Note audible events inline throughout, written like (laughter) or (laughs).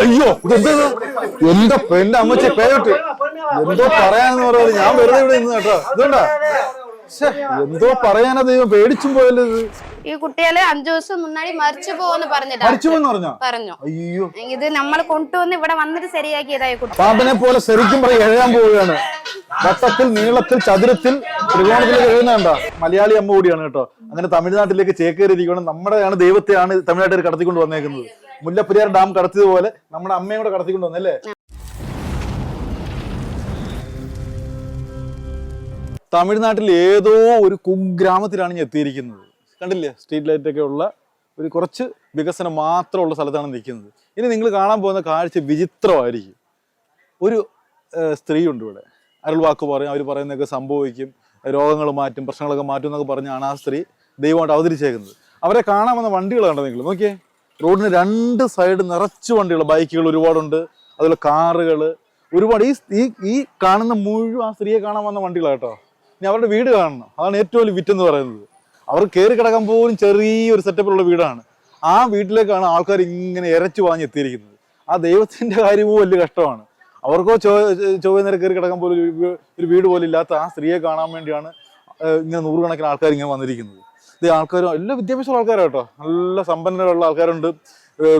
അയ്യോ എന്താ? എന്റെ പെണ്ണ് അമ്മച്ചി പേരിട്ട്. എന്തോ പറയാന്ന് പറയുന്നത് ഞാൻ വെറുതെ ഇവിടെ നിന്ന് കേട്ടോ. ഇതുണ്ടാ? എന്തോ പറയാനാ ദൈവം. പേടിച്ചും പോയല്ലോ ഇത്. ഈ കുട്ടികളെ അഞ്ചു ദിവസം മുന്നാടി മരിച്ചു പോവെന്ന് പറഞ്ഞിട്ട് പറഞ്ഞോ? പറഞ്ഞു. അയ്യോ. ഇത് നമ്മൾ കൊണ്ടുവന്ന് ഇവിടെ വന്നിട്ട് ശരിയാക്കിയതായി കുട്ടി. പാമ്പിനെ പോലെ ശരിക്കും പറയും എഴുതാൻ പോവുകയാണ്. വട്ടത്തിൽ നീളത്തിൽ ചതുരത്തിൽ ത്രികോണത്തിലേക്ക് എഴുതുന്നുണ്ടോ മലയാളി അമ്മ കൂടിയാണ് കേട്ടോ. അങ്ങനെ തമിഴ്നാട്ടിലേക്ക് ചേക്കേറിയിരിക്കണം നമ്മുടെയാണ് ദൈവത്തെയാണ് തമിഴ്നാട്ടിൽ കടത്തിക്കൊണ്ട് വന്നേക്കുന്നത്. മുല്ലപ്പെരിയാർ ഡാം കടത്തിയതുപോലെ നമ്മുടെ അമ്മയും കൂടെ കടത്തിക്കൊണ്ട് വന്നല്ലേ തമിഴ്നാട്ടിൽ ഏതോ ഒരു കുഗ്രാമത്തിലാണ് ഞാൻ എത്തിയിരിക്കുന്നത്. കണ്ടില്ലേ? സ്ട്രീറ്റ് ലൈറ്റ് ഒക്കെ ഉള്ള ഒരു കുറച്ച് വികസനം മാത്രമുള്ള സ്ഥലത്താണ് നിൽക്കുന്നത്. ഇനി നിങ്ങൾ കാണാൻ പോകുന്ന കാഴ്ച വിചിത്രമായിരിക്കും. ഒരു സ്ത്രീ ഉണ്ട് ഇവിടെ. അരുൾവാക്ക് പറയും അവർ പറയുന്നതൊക്കെ സംഭവിക്കും. രോഗങ്ങൾ മാറ്റും പ്രശ്നങ്ങളൊക്കെ മാറ്റും എന്നൊക്കെ പറഞ്ഞാണ് ആ സ്ത്രീ ദൈവമായിട്ട് അവതരിച്ചേക്കുന്നത്. അവരെ കാണാൻ വന്ന വണ്ടികൾ കണ്ടോ നിങ്ങൾ? നോക്കിയേ. റോഡിന് രണ്ട് സൈഡ് നിറച്ച് വണ്ടികൾ ബൈക്കുകൾ ഒരുപാടുണ്ട്. അതുപോലെ കാറുകൾ ഒരുപാട്. ഈ ഈ കാണുന്ന മുഴുവൻ ആ സ്ത്രീയെ കാണാൻ വന്ന വണ്ടികളാട്ടോ ഇനി അവരുടെ വീട് കാണണം. അതാണ് ഏറ്റവും വലിയ വിറ്റ് എന്ന് പറയുന്നത്. അവർ കയറി കിടക്കാൻ പോലും ചെറിയൊരു സെറ്റപ്പിലുള്ള വീടാണ്. ആ വീട്ടിലേക്കാണ് ആൾക്കാർ ഇങ്ങനെ ഇരച്ചു വാങ്ങി എത്തിയിരിക്കുന്നത്. ആ ദൈവത്തിന്റെ കാര്യവും വലിയ കഷ്ടമാണ്. അവർക്കോ ചോ ചൊവ്വ നേരം കയറി കിടക്കാൻ പോലും ഒരു വീട് പോലും ഇല്ലാത്ത ആ സ്ത്രീയെ കാണാൻ വേണ്ടിയാണ് ഇങ്ങനെ നൂറുകണക്കിന് ആൾക്കാർ ഇങ്ങനെ വന്നിരിക്കുന്നത്. ഇത് ആൾക്കാരും എല്ലാ വിദ്യാഭ്യാസമുള്ള ആൾക്കാരാണ് കേട്ടോ. നല്ല സമ്പന്നരുള്ള ആൾക്കാരുണ്ട്.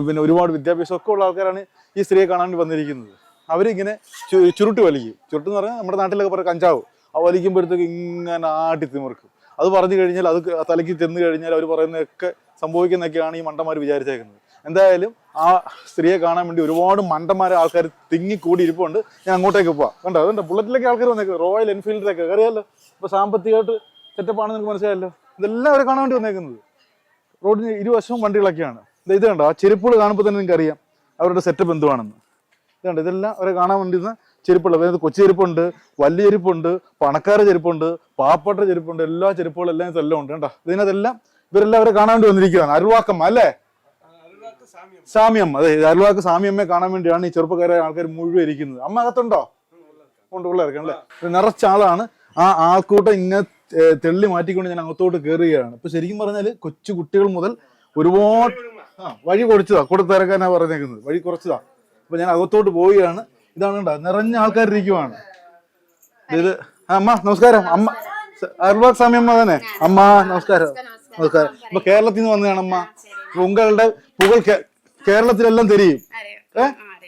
പിന്നെ ഒരുപാട് വിദ്യാഭ്യാസമൊക്കെ ഉള്ള ആൾക്കാരാണ് ഈ സ്ത്രീയെ കാണാൻ വന്നിരിക്കുന്നത്. അവരിങ്ങനെ ചുരുട്ട് വലിക്കും. ചുരുട്ട് എന്ന് പറഞ്ഞാൽ നമ്മുടെ നാട്ടിലൊക്കെ പറയാം കഞ്ചാവ്. ആ വലിക്കുമ്പോഴത്തേക്ക് ഇങ്ങനെ ആട്ടി തിമിർക്കും. അത് പറഞ്ഞു കഴിഞ്ഞാൽ അത് തലയ്ക്ക് ചെന്ന് കഴിഞ്ഞാൽ അവർ പറയുന്നതൊക്കെ സംഭവിക്കുന്നതൊക്കെയാണ് ഈ മണ്ടന്മാർ വിചാരിച്ചേക്കുന്നത്. എന്തായാലും ആ സ്ത്രീയെ കാണാൻ വേണ്ടി ഒരുപാട് മണ്ടന്മാരെ ആൾക്കാർ തിങ്ങിക്കൂടി ഇരിപ്പുണ്ട് ഞാൻ അങ്ങോട്ടേക്ക് പോവാം. കണ്ടോ? അതുകൊണ്ട് ബുള്ളറ്റിലൊക്കെ ആൾക്കാർ വന്നേക്കുന്നത് റോയൽ എൻഫീൽഡിലൊക്കെ. അറിയാമല്ലോ ഇപ്പൊ സാമ്പത്തികമായിട്ട് സെറ്റപ്പാണെന്ന് നിങ്ങൾക്ക് മനസ്സിലായല്ലോ? ഇതെല്ലാം അവരെ കാണാൻ വേണ്ടി വന്നേക്കുന്നത്. റോഡിന് ഇരുവശവും വണ്ടികളൊക്കെയാണ്. ഇത് കണ്ടോ? ആ ചെരുപ്പുകൾ കാണുമ്പോൾ തന്നെ നിങ്ങൾക്ക് അറിയാം അവരുടെ സെറ്റപ്പ് എന്തുവാണെന്ന്. ഇതുണ്ട് ഇതെല്ലാം അവരെ കാണാൻ വേണ്ടിയിരുന്ന ചെരുപ്പുള്ള അതായത് കൊച്ചു ചെരുപ്പുണ്ട് വലിയ ചെരുപ്പുണ്ട് പണക്കാരുടെ ചെരുപ്പുണ്ട് പാവപ്പെട്ട ചെരുപ്പുണ്ട് എല്ലാ ചെരുപ്പുകളും എല്ലാം ഇതെല്ലാം ഉണ്ട്. കേട്ടോ ഇതിനകത്തെല്ലാം ഇവരെല്ലാം അവരെ കാണാൻ വേണ്ടി വന്നിരിക്കുകയാണ് അരുവാക്കമ്മ അല്ലേ? സാമ്യം അതെ അരുവാക്ക് സാമ്യമ്മയെ കാണാൻ വേണ്ടിയാണ് ഈ ചെറുപ്പക്കാരെ ആൾക്കാർ മുഴുവൻ ഇരിക്കുന്നത്. അമ്മ അകത്തുണ്ടോ? ഉണ്ട് പിള്ളേർക്ക് അല്ലേ? ഇത് നിറച്ച ആളാണ്. ആ ആൾക്കൂട്ടം ഇങ്ങനെ തെള്ളി മാറ്റിക്കൊണ്ട് ഞാൻ അകത്തോട്ട് കയറുകയാണ് ഇപ്പൊ ശരിക്കും പറഞ്ഞാൽ കൊച്ചു കുട്ടികൾ മുതൽ ഒരുപാട് ആ വഴി കുറച്ചതാ കൊടുത്തിറക്കാനാ പറഞ്ഞേക്കുന്നത്. വഴി കുറച്ചതാ. അപ്പൊ ഞാൻ അകത്തോട്ട് പോവുകയാണ്. ഇതാണ് കണ്ട നിറഞ്ഞ ആൾക്കാർ ഇരിക്കുവാണ് ഇത് ആ, അമ്മ നമസ്കാരം. അമ്മ അർബാഗ് സമയം തന്നെ. അമ്മ നമസ്കാരം. നമസ്കാരം. ഇപ്പൊ കേരളത്തിൽ നിന്ന് വന്നതാണ് അമ്മ. അപ്പൊ ഉങ്ങളുടെ പുകൾ കേരളത്തിലെല്ലാം തെരിയും. ഏ?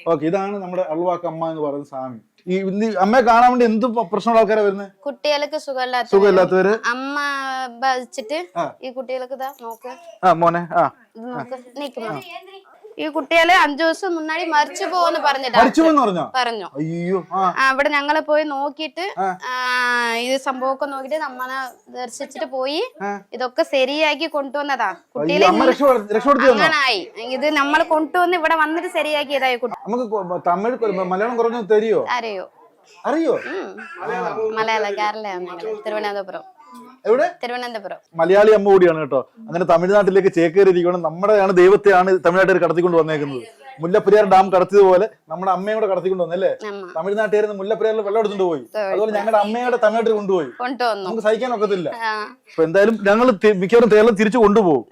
ഓക്കെ ഇതാണ് നമ്മുടെ അൾവാക്ക് അമ്മ എന്ന് പറയുന്ന സ്വാമി. ഈ അമ്മയെ കാണാൻ വേണ്ടി എന്ത് പ്രശ്നമുള്ള ആൾക്കാരാ വരുന്നത് കുട്ടികൾക്ക് സുഖമില്ലാത്ത സുഖമില്ലാത്തവര്? അമ്മ ബാധിച്ചിട്ട് ഈ കുട്ടികൾക്ക് നോക്ക്. ആ മോനെ ആ. ഇത് നോക്ക്. നിക്കുമോ ഈ കുട്ടികൾ അഞ്ചു ദിവസം മുന്നാടി മരിച്ചു പോകുന്നു പറഞ്ഞിട്ടാ മരിച്ചു എന്ന് പറഞ്ഞോ? അയ്യോ അവിടെ ഞങ്ങൾ പോയി നോക്കിയിട്ട്. ആ, ഇത് സംഭവമൊക്കെ നോക്കിട്ട് നമ്മളെ ദർശിച്ചിട്ട് പോയി. ഇതൊക്കെ ശരിയാക്കി കൊണ്ടുവന്നതാ. കുട്ടികളെ അങ്ങനായി. ഇത് നമ്മൾ കൊണ്ടുവന്ന് ഇവിടെ വന്നിട്ട് ശരിയാക്കിയതായി കുട്ടി. നമുക്ക് തമിഴ് മലയാളം കുറഞ്ഞു തരുമോ അറിയോ? അറിയോ. മലയാള തിരുവനന്തപുരം. എവിടെ? തിരുവനന്തപുരം. മലയാളി അമ്മ കൂടിയാണ് കേട്ടോ. അങ്ങനെ തമിഴ്നാട്ടിലേക്ക് ചേക്കേറിയിരിക്കണം നമ്മുടെയാണ് ദൈവത്തെയാണ് തമിഴ്നാട്ടിൽ കടത്തിക്കൊണ്ട് വന്നേക്കുന്നത്. മുല്ലപ്പെരിയാർ ഡാം കടത്തിയതുപോലെ നമ്മുടെ അമ്മയും കൂടെ കടത്തിക്കൊണ്ട് വന്നല്ലേ? അല്ലേ തമിഴ്നാട്ടുകാരിന്ന് മുല്ലപ്പെരിയാറിൽ വെള്ളം എടുത്തുകൊണ്ട് പോയി. അതുപോലെ ഞങ്ങളുടെ അമ്മയുടെ തമിഴ്നാട്ടിൽ കൊണ്ടുപോയി. നമുക്ക് സഹിക്കാൻ ഒക്കത്തില്ല. അപ്പൊ എന്തായാലും ഞങ്ങൾ മിക്കവാറും കേരളം തിരിച്ചു കൊണ്ടുപോകും.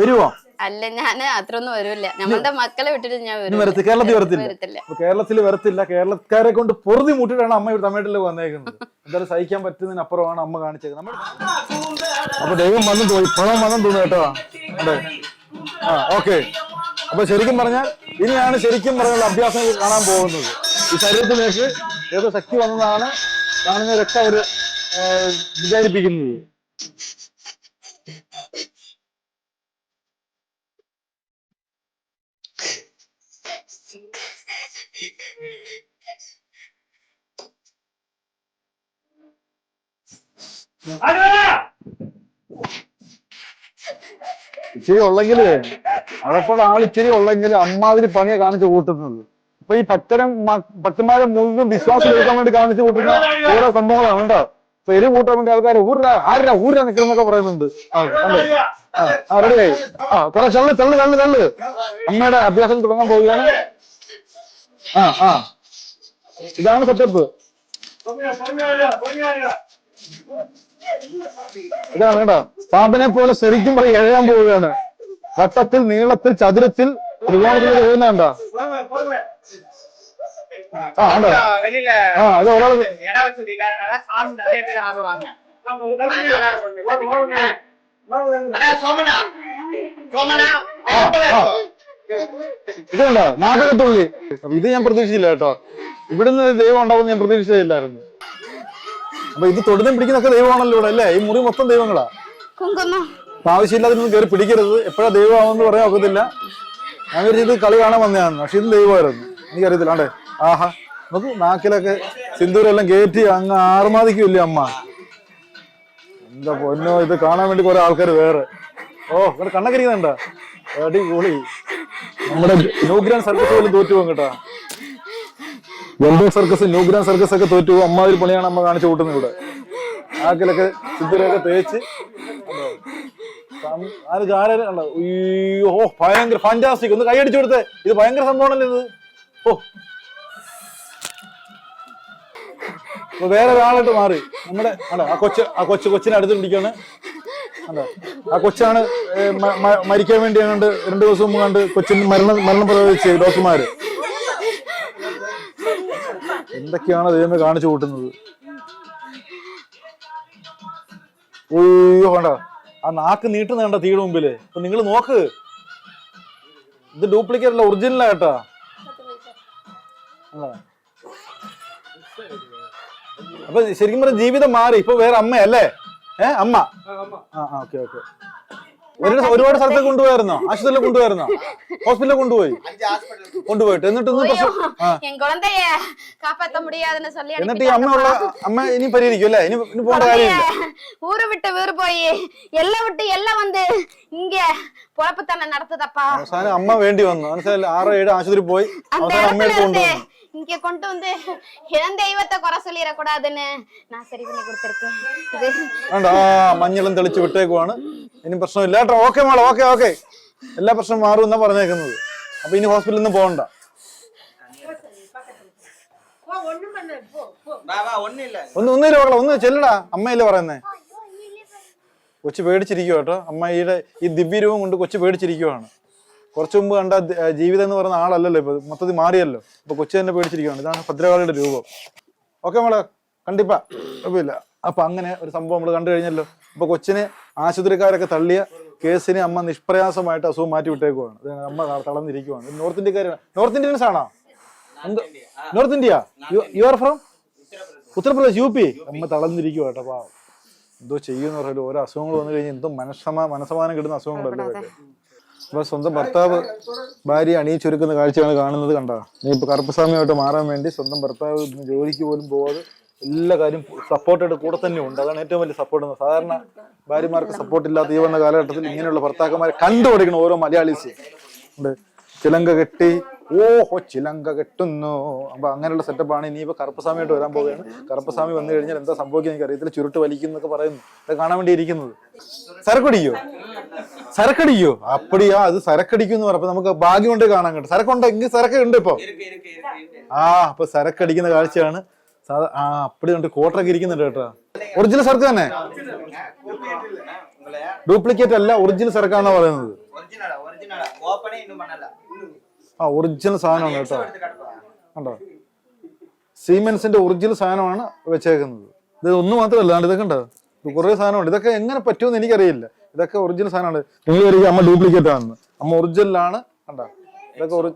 വരുമോ അല്ല ഞാൻ അത്രയൊന്നും വരില്ല. നമ്മളുടെ മക്കളെ വിട്ടിട്ട് ഞാൻ ഇനി വരും വരത്തി കേരളത്തിൽ വരത്തില്ല. വരത്തില്ല. കേരളത്തിൽ വരത്തില്ല. കേരളക്കാരെ കൊണ്ട് പൊറുതി മുട്ടിട്ടാണ് അമ്മ തമിഴ്നാട്ടിൽ തമിഴ്നാട്ടിലേക്ക് വന്നേക്കുന്നത്. എന്തായാലും സഹിക്കാൻ പറ്റുന്നതിന് അപ്പുറമാണ് അമ്മ കാണിച്ചത് നമ്മൾ അപ്പൊ ദൈവം വന്നു തോന്നി പണം വന്നു തോന്നുന്നു കേട്ടോ. അതെ. ആ ഓക്കെ. അപ്പൊ ശരിക്കും പറഞ്ഞാൽ ഇനിയാണ് ശരിക്കും പറഞ്ഞുള്ള അഭ്യാസം കാണാൻ പോകുന്നത്. ഈ ശരീരത്തിലേക്ക് ഏതോ ശക്തി വന്നതാണ്. കാണുന്നവരൊക്കെ അവർ ഏർ, വിചാരിപ്പിക്കുന്നത്. ഇച്ചിരി ഉള്ളെങ്കിൽ അഴപ്പോടെ ആൾ ഇച്ചിരി ഉള്ളെങ്കിൽ അമ്മാതിരി പണിയെ കാണിച്ചു കൂട്ടുന്നത്. അപ്പൊ ഈ പച്ചരം ഭക്തന്മാരെ മുഴുവൻ വിശ്വാസം എടുക്കാൻ വേണ്ടി കാണിച്ചു കൂട്ടുന്ന ഓരോ സംഭവങ്ങളാണ് കേട്ടോ. അപ്പൊ എരി കൂട്ടാൻ വേണ്ടി ആൾക്കാർ ഊരാ ആരാ ഊരാ നിൽക്കുന്നൊക്കെ പറയുന്നുണ്ട്. ആ റെഡിയായി ആ തള്ളു തള്ളു തള്ളു തള്ളു അമ്മയുടെ അഭ്യാസം തുടങ്ങാൻ പോവുകയാണ്. ആ ആ ഇതാണ് സെറ്റപ്പ് ഇതാണ് കേട്ടോ പാമ്പിനെ പോലെ ശരിക്കും പറയും എഴയാൻ പോവുകയാണ് വട്ടത്തിൽ നീളത്തിൽ ചതുരത്തിൽ ത്രികോണത്തിൽ എഴുതുന്നുണ്ടോ ആ ഉണ്ടോ ഇതുണ്ടോ? നാട്ടകത്തുള്ളി ഇത് ഞാൻ പ്രതീക്ഷിച്ചില്ല കേട്ടോ. ഇവിടുന്ന് ദൈവം ഉണ്ടാവും ഞാൻ പ്രതീക്ഷിച്ചില്ലായിരുന്നു അപ്പൊ ഇത് തൊടുന്നും പിടിക്കുന്നൊക്കെ ദൈവമാണല്ലോ ഇവിടെ അല്ലേ? ഈ മുറി മൊത്തം ദൈവങ്ങളാ. ആവശ്യമില്ലാതെ കയറി പിടിക്കരുത്. എപ്പോഴാ ദൈവമാവെന്ന് പറയാൻ ഒക്കത്തില്ല. ഞാൻ ഇത് കളി കാണാൻ വന്നതാണ്. പക്ഷെ ഇത് ദൈവമായിരുന്നു. എനിക്കറിയത്തില്ല. അണ്ടേ ആഹാ. നമുക്ക് നാക്കിലൊക്കെ സിന്ദൂരെല്ലാം കയറ്റി അങ്ങ് ആർമാദിക്കില്ലേ അമ്മ? എന്താ പൊന്നോ ഇത് കാണാൻ വേണ്ടി കുറെ ആൾക്കാർ വേറെ. ഓ ഇവിടെ കണ്ണക്കരിക്കുന്നുണ്ടോ അടിപൊളി. നമ്മുടെ ന്യൂഗ്രാൻ സർക്കസ് പോലും തോറ്റു പോകും കേട്ടോ. എന്തോ സർക്കസ് ന്യൂഗ്രാൻ സർക്കസ് ഒക്കെ തോറ്റു പോകും. അമ്മാതിരി പണിയാണ് അമ്മ കാണിച്ചു കൂട്ടുന്നത് ഇവിടെ. ആക്കിലൊക്കെ സിന്ദൂരമൊക്കെ തേച്ച്? സം- ആര് കണ്ടോ? അയ്യോ ഭയങ്കര ഫാന്റാസ്റ്റിക് ഒന്ന് കൈയടിച്ചു കൊടുത്തേ. ഇത് ഭയങ്കര സംഭവമാണല്ലോ ഇത്. ഓ വേറെ ഒരാളായിട്ട് മാറി. നമ്മുടെ അല്ല ആ കൊച്ച് ആ കൊച്ചു കൊച്ചിനെ അല്ല ആ കൊച്ചാണ് മരിക്കാൻ വേണ്ടി കണ്ട് രണ്ടു ദിവസം മുമ്പ് കണ്ട് കൊച്ചിന് മരണം മരണം പ്രവചിച്ച് ഡോക്ടർമാര്. എന്തൊക്കെയാണ് ദൈവമേ കാണിച്ചു കൂട്ടുന്നത്? ഓയ്യോ വേണ്ട. ആ നാക്ക് നീട്ടുന്ന കണ്ട തീയുടെ മുമ്പിൽ. അപ്പൊ നിങ്ങൾ നോക്ക്. ഇത് ഡ്യൂപ്ലിക്കേറ്റ് അല്ല ഒറിജിനലാ കേട്ടാ. അപ്പൊ ശരിക്കും പറഞ്ഞ ജീവിതം മാറി. ഇപ്പൊ വേറെ അമ്മയല്ലേ? ഏ അമ്മ ആ ആ ഓക്കെ ഓക്കെ ഒരു ഒരുപാട് സ്ഥലത്തേക്ക് കൊണ്ടുപോയായിരുന്നോ ആശുപത്രിയിൽ കൊണ്ടുപോയായിരുന്നോ ഹോസ്പിറ്റലിൽ കൊണ്ടുപോയി കൊണ്ടുപോയിട്ട് എന്നിട്ട് ഇന്ന് പ്രശ്നം ആ என் குழந்தைய காப்பாத்த முடியாதுன்னு சொல்லி എന്നിട്ട് ഈ അമ്മ ഉള്ള അമ്മ ഇനി പരിഹരിക്കും അല്ലേ ഇനി ഇനി പോകേണ്ട കാര്യമില്ല ஊரு விட்டு ஊரு போய் எல்லாம் விட்டு எல்லாம் வந்து இங்க பொழப்புத்தனை நடத்துதப்பா അവസാനം അമ്മ വേണ്ടി വന്നു മനസ്സിലായില്ല ആറ് ഏഴ് ആശുപത്രി പോയി அந்த അവസാനം இடத்துல അമ്മയെടുത്ത് இருந்து കൊണ്ടുവന്നു இங்க கொண்டு வந்து என் தெய்வத்தை குறை சொல்லிடக்கூடாதுன்னு நான் சரி பண்ணி கொடுத்துருக்கேன் இது വേണ്ട ആ മഞ്ഞളും തെളിച്ച് വിട്ടേക്കുവാണ് ഇനി പ്രശ്നമില്ല കേട്ടോ ഓക്കെ മോളെ ഓക്കെ ഓക്കെ എല്ലാ പ്രശ്നം മാറും എന്നാ പറഞ്ഞേക്കുന്നത് അപ്പൊ ഇനി ഹോസ്പിറ്റലിൽ നിന്ന് പോകണ്ട பாபா ஒண்ணு இல்ல ഒന്ന് ഒന്നില്ല മക്കളെ ഒന്ന് ചെല്ലടാ അമ്മയല്ലേ പറയുന്നേ കൊച്ചു പേടിച്ചിരിക്കുക കേട്ടോ അമ്മയുടെ ഈ ദിവ്യരൂപം കൊണ്ട് കൊച്ചു പേടിച്ചിരിക്കുവാണ് കുറച്ചു മുമ്പ് കണ്ട ജീവിതം എന്ന് പറയുന്ന ആളല്ലല്ലോ ഇപ്പൊ. മൊത്തത്തിൽ മാറിയല്ലോ. ഇപ്പൊ കൊച്ചു തന്നെ പേടിച്ചിരിക്കുകയാണ്. ഇതാണ് ഭദ്രകാളിയുടെ രൂപം. ഓക്കെ മോളെ കണ്ടിപ്പാ. കുഴപ്പമില്ല. അപ്പൊ അങ്ങനെ ഒരു സംഭവം നമ്മൾ കണ്ടു കഴിഞ്ഞല്ലോ. അപ്പൊ കൊച്ചിനെ ആശുപത്രിക്കാരൊക്കെ തള്ളിയ കേസിനെ അമ്മ നിഷ്പ്രയാസമായിട്ട് അസുഖം മാറ്റി വിട്ടേക്കുവാണ്. അമ്മ തളർന്നിരിക്കുവാണ്. നോർത്ത് ഇന്ത്യക്കാരാണ്. നോർത്ത് ഇന്ത്യൻസ് ആണോ? North India? You are from? Uttar Pradesh U P? അമ്മ തളർന്നിരിക്കുക കേട്ടോ പാവം. എന്തോ ചെയ്യുന്ന പറഞ്ഞാലും ഓരോ അസുഖങ്ങൾ വന്നു കഴിഞ്ഞാൽ എന്തോ മനസ്സമാ മനസ്സമാനം കിട്ടുന്ന അസുഖങ്ങളല്ലേ അപ്പൊ സ്വന്തം ഭർത്താവ് ഭാര്യ അണിയിച്ചൊരുക്കുന്ന കാഴ്ചയാണ് കാണുന്നത് കണ്ടോ? നീ ഇപ്പൊ കറുപ്പസ്വാമിയായിട്ട് മാറാൻ വേണ്ടി സ്വന്തം ഭർത്താവ് ജോലിക്ക് പോലും പോവാതെ എല്ലാ കാര്യം സപ്പോർട്ടായിട്ട് കൂടെ തന്നെ ഉണ്ട്. അതാണ് ഏറ്റവും വലിയ സപ്പോർട്ട് സാധാരണ ഭാര്യമാർക്ക് സപ്പോർട്ട് ഇല്ലാത്ത ഈ വന്ന കാലഘട്ടത്തിൽ ഇങ്ങനെയുള്ള ഭർത്താക്കന്മാരെ കണ്ടുപിടിക്കണം ഓരോ മലയാളീസ്. ഉണ്ട്. ചിലങ്ക കെട്ടി ഓഹോ ചിലങ്ക കെട്ടുന്നു. അപ്പൊ അങ്ങനെയുള്ള സെറ്റപ്പാണ് ഇനിയിപ്പോ കറുപ്പസ്വാമിയായിട്ട് വരാൻ പോവുകയാണ്. കറുപ്പസ്വാമി വന്നു കഴിഞ്ഞാൽ എന്താ സംഭവിക്കുക എനിക്ക് അറിയത്തില്ല ചുരുട്ട് വലിക്കുന്നൊക്കെ പറയുന്നു. അത് കാണാൻ വേണ്ടി ഇരിക്കുന്നത്. സരക്കടിയോ സരക്കടിയോ അപ്പടിയാ അത് സരക്കടിക്കും എന്ന് പറഞ്ഞപ്പോ നമുക്ക് ഭാഗ്യം കൊണ്ട് കാണാൻ കേട്ടോ സരക്കുണ്ട് എങ്കിൽ സരക്ക ഉണ്ട് ഇപ്പൊ இருக்கு இருக்கு இருக்கு இருக்கு ആ അപ്പൊ സരക്കടിക്കുന്ന കാഴ്ചയാണ് സാധാ ആ അപ്പടി ഉണ്ട് കോട്ടറൊക്കെ ഇരിക്കുന്നുണ്ട് കേട്ടോ ഒറിജിനൽ സരക്ക് തന്നെ உங்களை ഡ്യൂപ്ലിക്കേറ്റ് അല്ല ഒറിജിനൽ സരക്കാന്നാ പറയുന്നത് ஒரிஜினலா ஒரிஜினலா ஓபனே இன்னும் பண்ணல ആ ഒറിജിനൽ സാധനമാണ് കേട്ടോ எடுத்து காட்டுவா കണ്ടോ സീമെൻസിന്റെ ഒറിജിനൽ സാധനമാണ് വെച്ചേക്കുന്നത് ഇത് ഒന്നും മാത്രമല്ല ദാണ്ട് ഇതൊക്കെ ഉണ്ടോ ഇത് കുറേ സാധനമുണ്ട് ഇതൊക്കെ എങ്ങനെ പറ്റുമെന്ന് എനിക്കറിയില്ല ഇതൊക്കെ ഒറിജിനൽ സാധനമാണ്. നിങ്ങൾ വരിക അമ്മ ഡ്യൂപ്ലിക്കേറ്റ് ആണ് അമ്മ ഒറിജിനലാണ് കണ്ട? ഇതൊക്കെ ഒറി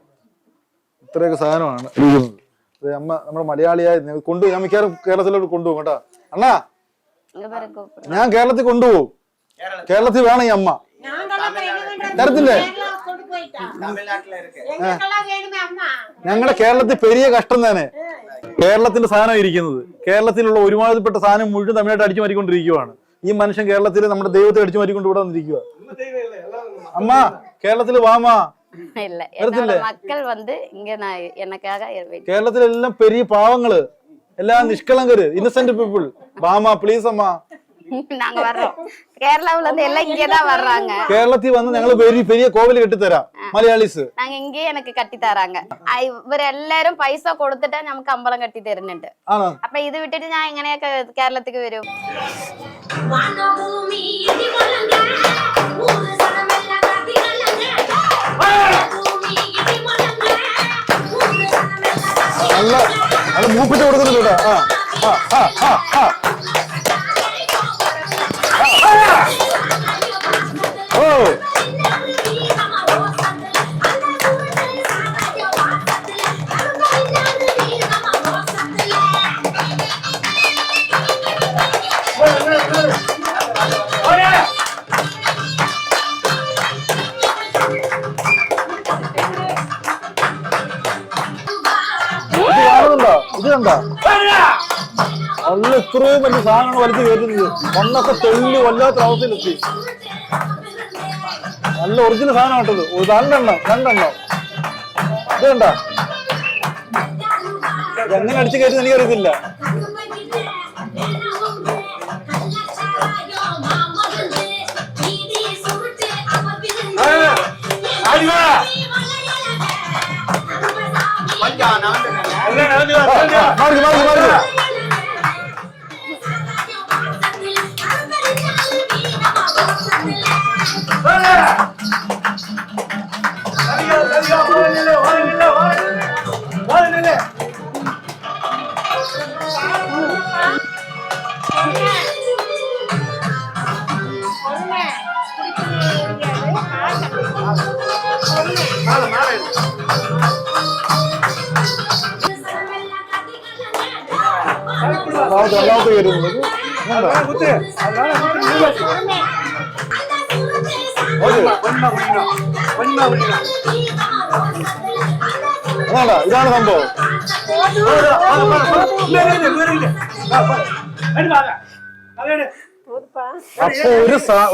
ഇത്രയൊക്കെ സാധനമാണ്. ഇരിക്കുന്നത് അമ്മ നമ്മുടെ മലയാളിയായി കൊണ്ടുപോയി. ഞാൻ മിക്കവാറും കേരളത്തിലോട്ട് കൊണ്ടുപോകും കേട്ടോ. അണ്ണാ ഞാൻ കേരളത്തിൽ കൊണ്ടുപോകും. കേരളത്തിൽ വേണം ഈ അമ്മ. തരത്തില്ലേ? ഞങ്ങളുടെ കേരളത്തിൽ പെരിയ കഷ്ടം തന്നെ. കേരളത്തിന്റെ സാധനം ഇരിക്കുന്നത്. കേരളത്തിലുള്ള ഒരുമാതിരിപ്പെട്ട സാധനം മുഴുവൻ തമിഴ്നാട്ടിൽ അടിച്ചു മാറിക്കൊണ്ടിരിക്കുവാണ് ഈ മനുഷ്യൻ കേരളത്തിൽ നമ്മുടെ ദൈവത്തെ അടിച്ചു മാറ്റിക്കൊണ്ട് ഇവിടെ വന്നിരിക്കുക അമ്മ കേരളത്തിൽ വാമാ இல்ல வருதில்ல? என்னோட மக்கள் வந்து இங்க நான் எனக்காக wait കേരളത്തിലെല്ലാം പെരിയ പാവങ്ങള് എല്ലാം നിഷ്കളങ്കര് ഇന്നസെന്റ് പീപ്പിൾ വാമാ പ്ലീസ് അമ്മ (laughs) நாங்க வர்றோம் கேரளாவுல இருந்து எல்லாம் இங்கதான் வர்றாங்க കേരളത്തിൽ വന്ന് ഞങ്ങൾ പെരിയ പെരിയ കോവിൽ കെട്ടിത്തരാം മലയാളീസ് நாங்க இங்கேயே எனக்கு கட்டி தராங்க ആ, ഇവര് എല്ലാരും പൈസ കൊടുത്തിട്ട് നമുക്ക് അമ്പലം കെട്ടി തരുന്നുണ്ട് ആണോ അപ്പൊ ഇത് വിട്ടിട്ട് ഞാൻ എങ്ങനെയൊക്കെ കേരളത്തിക്ക് വരും വാനഭൂമി ഇടിമുഴങ്ങ, ഊര് സനമെല്ലാം കത്തികളങ്ങ. വാനഭൂമി ഇടിമുഴങ്ങ, ഊര് സനമെല്ലാം കത്തികളങ്ങ. നല്ല നല്ല മൂപ്പിട്ട് കൊടുക്കുന്നുണ്ട് കേട്ടോ ആ ആ ആ ആ നല്ല ഇത്രയും വലിയ സാധനങ്ങൾ വലിച്ചു കയറ്റുന്നത് മണ്ണൊക്കെ തെള്ളി വല്ലാത്ത അവസ്ഥയിലെത്തി നല്ല ഒറിജിനൽ സാധനം കേട്ടത് രണ്ടെണ്ണം രണ്ടെണ്ണം ഇത് കണ്ട എങ്ങനെ അടിച്ചു കയറ്റുന്ന എനിക്കറിയത്തില്ല മാറി മാറി മാറി രണ്ടാമത്തെ രണ്ടാമത്തെ കയറ്റുന്നത് കണ്ടോ അതാണ്ടാ ഇതാണ് സംഭവം അപ്പൊ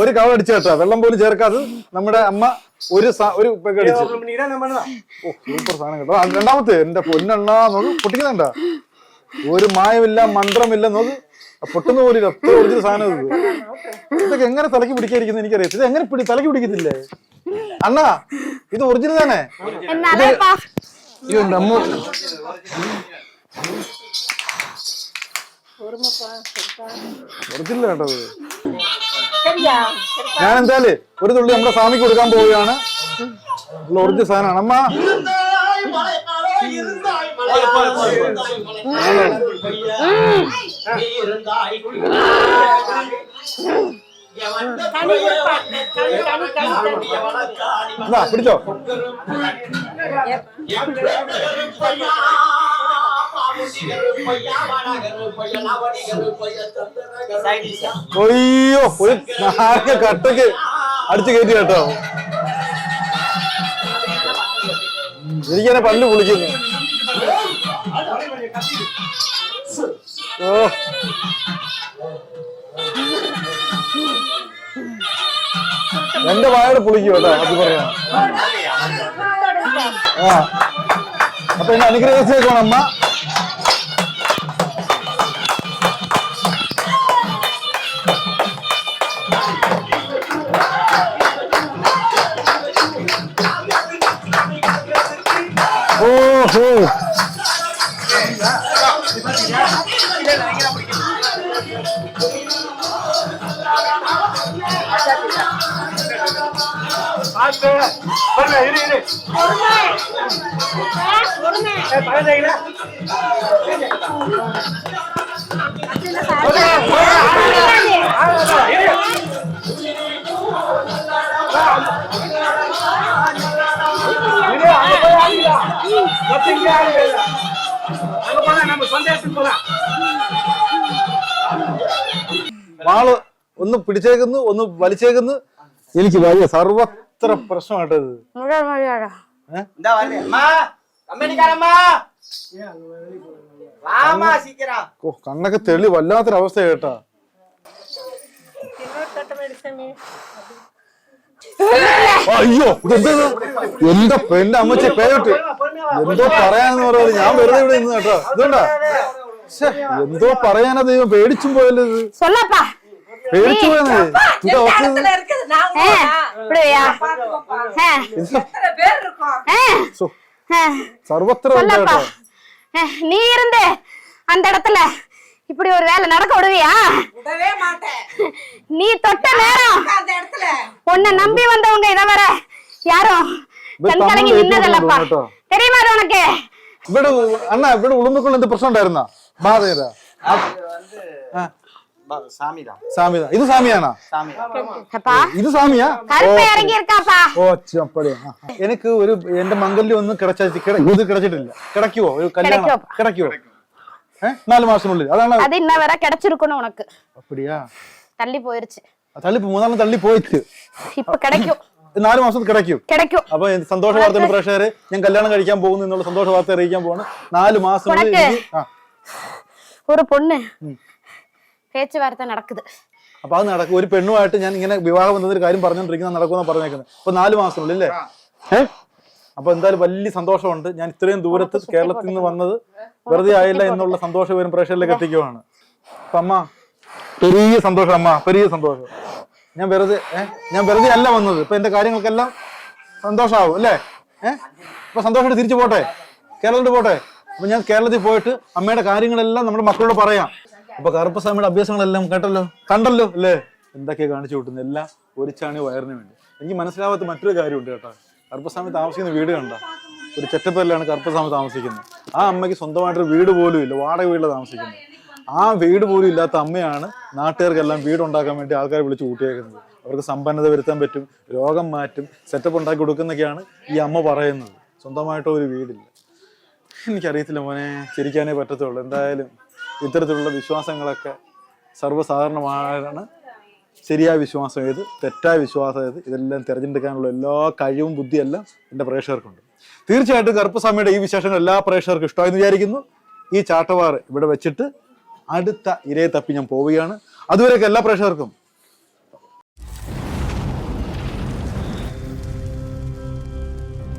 ഒരു കവ അടിച്ചു കേട്ടോ വെള്ളം പോലും ചേർക്കാതെ നമ്മുടെ അമ്മ ഒരു ഒരു പെഗ് അടിച്ചു. ഓ സൂപ്പർ സാധനം കേട്ടോ. രണ്ടാമത്തെ എന്റെ പൊന്നെണ്ണ നോക്ക് പൊട്ടിക്കുന്നുണ്ടോ? ഒരു മായമില്ല മന്ത്രമില്ല നോക്ക് പൊട്ടുന്ന പോലും അത്ര ഒറിജിനൽ സാധനം ഇത് ഇതൊക്കെ എങ്ങനെ തലക്ക് പിടിക്കാതിരിക്കുന്ന എനിക്കറിയാം ഇത് എങ്ങനെ പിടി തലക്ക് പിടിക്കത്തില്ലേ? അണ്ണാ ഇത് ഒറിജിനൽ തന്നെ അയ്യോ എന്റെ അമ്മ. ഒറിജിനൽ കേട്ടത് ഞാൻ എന്തായാലും ഒരു തുള്ളി നമ്മുടെ സ്വാമിക്ക് കൊടുക്കാൻ പോവുകയാണ്. ഒറിജിനൽ സാധനമാണ്. അമ്മ. എന്നാ പിടിച്ചോ അയ്യോ ഒരു നാരങ്ങ കട്ടക്ക് അടിച്ചു കയറ്റി കേട്ടോ. എനിക്കെന്നെ പല്ല് പൊളിക്കുന്നു എന്റെ വായോട് പുളിക്കോ കേട്ടോ അത് പറയാം. ആ. അപ്പൊ എന്നെ അനുഗ്രഹിച്ചേക്കണം അമ്മ. ഓഹോ நம்ம சொந்த இடத்துக்கு போலாம் വാള് ഒന്ന് പിടിച്ചേക്കുന്നു ഒന്ന് വലിച്ചേക്കുന്നു എനിക്ക് വലിയ എത്ര പ്രശ്നമായിട്ടത് മുഴുവൻ വഴിയാടാ കണ്ണൊക്കെ തെളി വല്ലാത്തൊരു അവസ്ഥ കേട്ടാ അയ്യോ ഇതെന്താ എന്താ എന്റെ അമ്മച്ചി പേരിട്ട്. എന്തോ പറയാന്ന് പറയുന്നത് ഞാൻ വെറുതെ ഇവിടെ നിന്ന് കേട്ടോ. ഇതുണ്ടാ എന്തോ പറയാനാ ദൈവം പേടിച്ചും പോയല്ലോ ഇത്? சர்வத்திர நீ இருந்த அந்த இடத்துல இப்படி ஒரு வேலை நடக்க விடுவியா? நீ தொட்ட நேரம் அந்த இடத்துல. உன்னை நம்பி வந்தவங்க இத வர யாரும் கண் கலங்கி நின்னதல்லப்பா. தெரியுமா உனக்கு? இவ்வளவு அண்ணா இவ்வளவு உளுந்துக்குள்ள இந்த பிரச்சனை இருந்தா? பாதகரா சாமி தான் സാമിത ഇത് സാമിയാണാ சாமி அப்பா ഇത് സാമിയാ கருப்பை இறங்கி இருக்காப்பா ഓ ചപ്പടിയാ ആ, ആ. എനിക്ക് ഒരു എന്റെ മംഗല്യം ഒന്നും കിടച്ച ഇത് കിടച്ചിട്ടില്ല കിടക്കുവോ ഒരു കല്യാണം കിടക്കും. കിടക്കുവോ ഏഹ് നാല് മാസത്തിനുള്ളിൽ അതാണ് அது இன்ன வரை கிடைச்சிருக்கணும் உனக்கு അപ്പടിയാ தள்ளி போயிருச்சு തള്ളി മൂന്നാളും തള്ളി പോയിട്ട് இப்ப கிடைக்கும் നാല് മാസം കിടക്കും கிடைக்கும் അപ്പൊ എന്ത് സന്തോഷ വാർത്തയുടെ പ്രേക്ഷകരെ ഞാൻ കല്യാണം കഴിക്കാൻ പോകുന്നു എന്നുള്ള സന്തോഷ വാർത്ത അറിയിക്കാൻ പോവാണ് നാല് മാസം ഉണക്ക്. ആ ஒரு பொண்ணு பேச்சுவார்த்தை நடக்குது അപ്പൊ അത് നടക്കും ഒരു പെണ്ണുമായിട്ട് ഞാൻ ഇങ്ങനെ വിവാഹം ബന്ധത്തിൽ കാര്യം പറഞ്ഞോണ്ടിരിക്കുന്ന നടക്കുമെന്ന് പറഞ്ഞേക്കുന്നത് അപ്പൊ നാല് മാസത്തിനുള്ളിൽ അല്ലേ ഏഹ് അപ്പൊ എന്തായാലും വലിയ സന്തോഷമുണ്ട് ഞാൻ ഇത്രയും ദൂരത്ത് കേരളത്തിൽ നിന്ന് വന്നത് വെറുതെ ആയില്ല എന്നുള്ള സന്തോഷം വരും പ്രേക്ഷകരിലേക്ക് എത്തിക്കുവാണ് അപ്പൊ അമ്മ പെരിയ സന്തോഷം അമ്മ പെരിയ സന്തോഷം ഞാൻ വെറുതെ ഏഹ് ഞാൻ വെറുതെ അല്ല വന്നത് ഇപ്പൊ എന്റെ കാര്യങ്ങൾക്കെല്ലാം സന്തോഷമാവും അല്ലേ ഏഹ് അപ്പൊ സന്തോഷമായിട്ട് തിരിച്ചു പോട്ടെ കേരളത്തിൽ പോട്ടെ അപ്പൊ ഞാൻ കേരളത്തിൽ പോയിട്ട് അമ്മയുടെ കാര്യങ്ങളെല്ലാം നമ്മുടെ മക്കളോട് പറയാം അപ്പൊ കറുപ്പസ്വാമിയുടെ അഭ്യാസങ്ങളെല്ലാം കേട്ടല്ലോ? കണ്ടല്ലോ അല്ലേ? എന്തൊക്കെയാ കാണിച്ചു കൂട്ടുന്നത് എല്ലാം ഒരു ചാണി വയറിന് വേണ്ടി. എനിക്ക് മനസ്സിലാവാത്ത മറ്റൊരു കാര്യമുണ്ട് കേട്ടോ. കറുപ്പസ്വാമി താമസിക്കുന്ന വീട് കണ്ട? ഒരു ചെറ്റപ്പേരിലാണ് കറുപ്പസ്വാമി താമസിക്കുന്നത്. ആ അമ്മയ്ക്ക് സ്വന്തമായിട്ടൊരു വീട് പോലും ഇല്ല. വാടക വീട്ടിലാണ് താമസിക്കുന്നത്. ആ വീട് പോലും ഇല്ലാത്ത അമ്മയാണ് നാട്ടുകാർക്കെല്ലാം വീടുണ്ടാക്കാൻ വേണ്ടി ആൾക്കാരെ വിളിച്ച് കൂട്ടിയേക്കുന്നത്. അവർക്ക് സമ്പന്നത വരുത്താൻ പറ്റും രോഗം മാറ്റും സെറ്റപ്പ് ഉണ്ടാക്കി കൊടുക്കുന്നൊക്കെയാണ് ഈ അമ്മ പറയുന്നത്. സ്വന്തമായിട്ടോ ഒരു വീടില്ല. എനിക്കറിയത്തില്ല മോനെ. ചിരിക്കാനേ പറ്റത്തുള്ളൂ. എന്തായാലും ഇത്തരത്തിലുള്ള വിശ്വാസങ്ങളൊക്കെ സർവസാധാരണമാണ് ശരിയായ വിശ്വാസം ഏത്? തെറ്റായ വിശ്വാസം ഏത്? ഇതെല്ലാം തിരഞ്ഞെടുക്കാനുള്ള എല്ലാ കഴിവും ബുദ്ധിയെല്ലാം എന്റെ പ്രേക്ഷകർക്കുണ്ട്. തീർച്ചയായിട്ടും കറുപ്പസ്വാമിയുടെ ഈ വിശേഷങ്ങൾ എല്ലാ പ്രേക്ഷകർക്കും ഇഷ്ടമായെന്ന് വിചാരിക്കുന്നു. ഈ ചാട്ടവാർ ഇവിടെ വെച്ചിട്ട് അടുത്ത ഇരയെ തപ്പി ഞാൻ പോവുകയാണ്. അതുവരെയൊക്കെ എല്ലാ പ്രേക്ഷകർക്കും